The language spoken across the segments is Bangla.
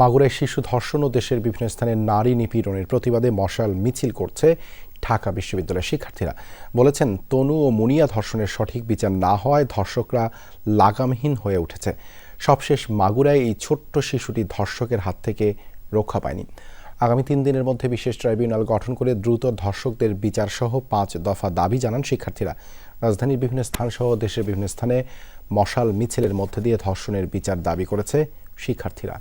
মাগুরায় শিশু ধর্ষণ ও দেশের বিভিন্ন স্থানে নারী নিপীড়নের প্রতিবাদে মশাল মিছিল করছে ঢাকা বিশ্ববিদ্যালয়ের শিক্ষার্থীরা। বলেছেন, তনু ও মুনিয়া ধর্ষণের সঠিক বিচার না হওয়ায় ধর্ষকরা লাগামহীন হয়ে উঠেছে। সবশেষ মাগুরায় এই ছোট্ট শিশুটি ধর্ষকের হাত থেকে রক্ষা পায়নি। আগামী তিন দিনের মধ্যে বিশেষ ট্রাইব্যুনাল গঠন করে দ্রুত ধর্ষকদের বিচার সহ পাঁচ দফা দাবি জানান শিক্ষার্থীরা। রাজধানীর বিভিন্ন স্থানসহ দেশের বিভিন্ন স্থানে মশাল মিছিলের মধ্যে দিয়ে ধর্ষণের বিচার দাবি করেছে শিক্ষার্থীরা।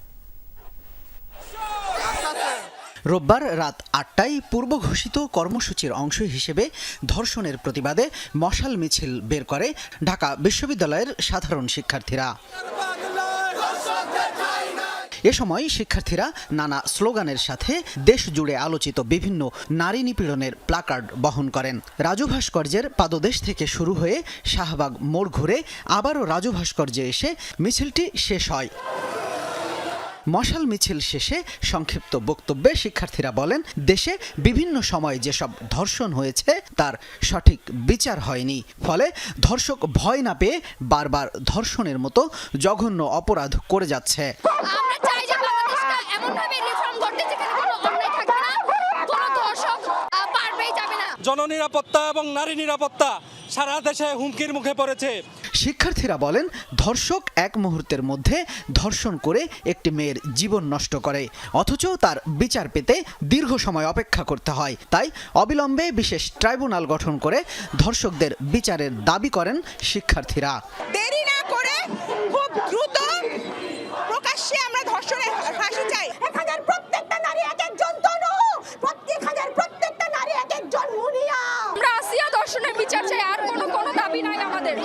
রোববার রাত আটটায় পূর্ব ঘোষিত কর্মসূচির অংশ হিসেবে ধর্ষণের প্রতিবাদে মশাল মিছিল বের করে ঢাকা বিশ্ববিদ্যালয়ের সাধারণ শিক্ষার্থীরা। এ সময় শিক্ষার্থীরা নানা স্লোগানের সাথে দেশ জুড়ে আলোচিত বিভিন্ন নারী নিপীড়নের প্লাকার্ড বহন করেন। রাজু ভাস্কর্যের পাদদেশ থেকে শুরু হয়ে শাহবাগ মোড় ঘুরে আবারও রাজু ভাস্কর্যে এসে মিছিলটি শেষ হয়। মশাল মিছিল শেষে সংক্ষিপ্ত বক্তব্যে শিক্ষার্থীরা বলেন দেশে বিভিন্ন সময় যেসব ধর্ষণ হয়েছে তার সঠিক বিচার হয়নি। ফলে ধর্ষক ভয় না পেয়ে বারবার ধর্ষণের মতো জঘন্য অপরাধ করে যাচ্ছে। আমরা চাই যে বাংলাদেশটা এমন রিফর্ম করতে যেখানে কোনো অন্যায় থাকবে না কোনো ধর্ষক পারবেই যাবে না। জননিরাপত্তা এবং নারী নিরাপত্তা সারা দেশে হুমকির মুখে পড়েছে। শিক্ষার্থীরা বলেন, ধর্ষক এক মুহূর্তের মধ্যে ধর্ষণ করে একটি মেয়ের জীবন নষ্ট করে, অথচ তার বিচার পেতে দীর্ঘ সময় অপেক্ষা করতে হয়। তাই অবিলম্বে বিশেষ ট্রাইব্যুনাল গঠন করে ধর্ষকদের বিচারের দাবি করেন শিক্ষার্থীরা। দেরি না করে খুব দ্রুত প্রকাশ্যে আমরা ধর্ষণের ফাঁসি চাই এক হাজার প্রত্যেকটা নারী এক একজন তনু প্রত্যেক হাজার প্রত্যেকটা নারী এক একজন মুনিয়া আমরা আসিয়া দর্শনের বিচার চাই আর কোনো কোনো দাবি নাই আমাদের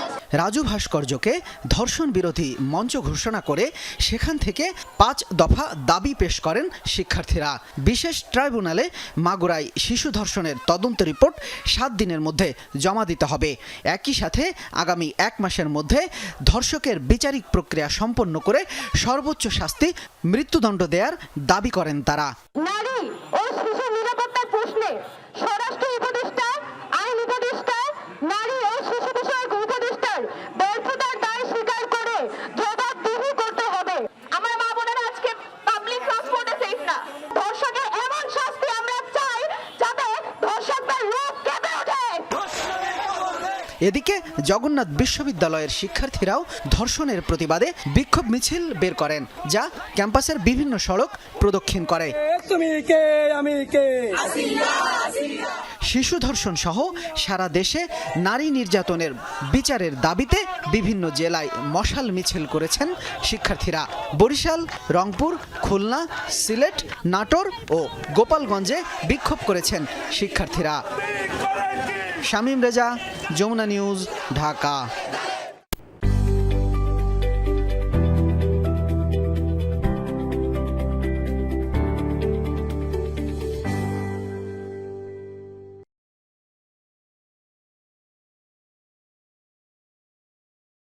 রাজু ভাস্কর্যকে ধর্ষণ বিরোধী মঞ্চ ঘোষণা করে সেখান থেকে পাঁচ দফা দাবি পেশ করেন শিক্ষার্থীরা। বিশেষ ট্রাইব্যুনালে মাগুরায় শিশু ধর্ষণের তদন্ত রিপোর্ট সাত দিনের মধ্যে জমা দিতে হবে। একই সাথে আগামী এক মাসের মধ্যে ধর্ষকের বিচারিক প্রক্রিয়া সম্পন্ন করে সর্বোচ্চ শাস্তি মৃত্যুদণ্ড দেওয়ার দাবি করেন তারা। নারী ও শিশু নিরাপত্তার প্রশ্নে স্বরাষ্ট্র এদিকে জগন্নাথ বিশ্ববিদ্যালয়ের শিক্ষার্থীরাও ধর্ষণের প্রতিবাদে বিক্ষোভ মিছিল বের করেন যা ক্যাম্পাসের বিভিন্ন সড়ক প্রদক্ষিণ করে। শিশু ধর্ষণ সহ সারা দেশে নারী নির্যাতনের বিচারের দাবিতে বিভিন্ন জেলায় মশাল মিছিল করেছেন শিক্ষার্থীরা। বরিশাল রংপুর খুলনা সিলেট নাটোর ও গোপালগঞ্জে বিক্ষোভ করেছেন শিক্ষার্থীরা। শামীম রেজা যমুনা নিউজ ঢাকা।